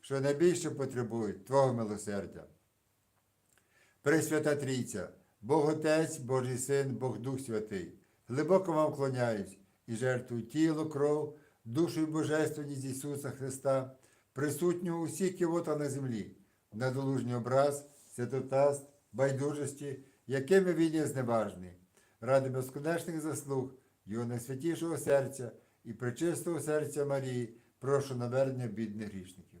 що найбільше потребують Твого милосердя. Пресвята Трійця, Бог Отець, Божий Син, Бог Дух Святий, глибоко вам вклоняюсь і жертвую тіло, кров, душу і божественність Ісуса Христа, присутню у всіх кивота на землі, недолужній образ, святотаст, байдужості, якими він є зневажний, ради безконечних заслуг Його найсвятішого серця і пречистого серця Марії, прошу навернення бідних грішників.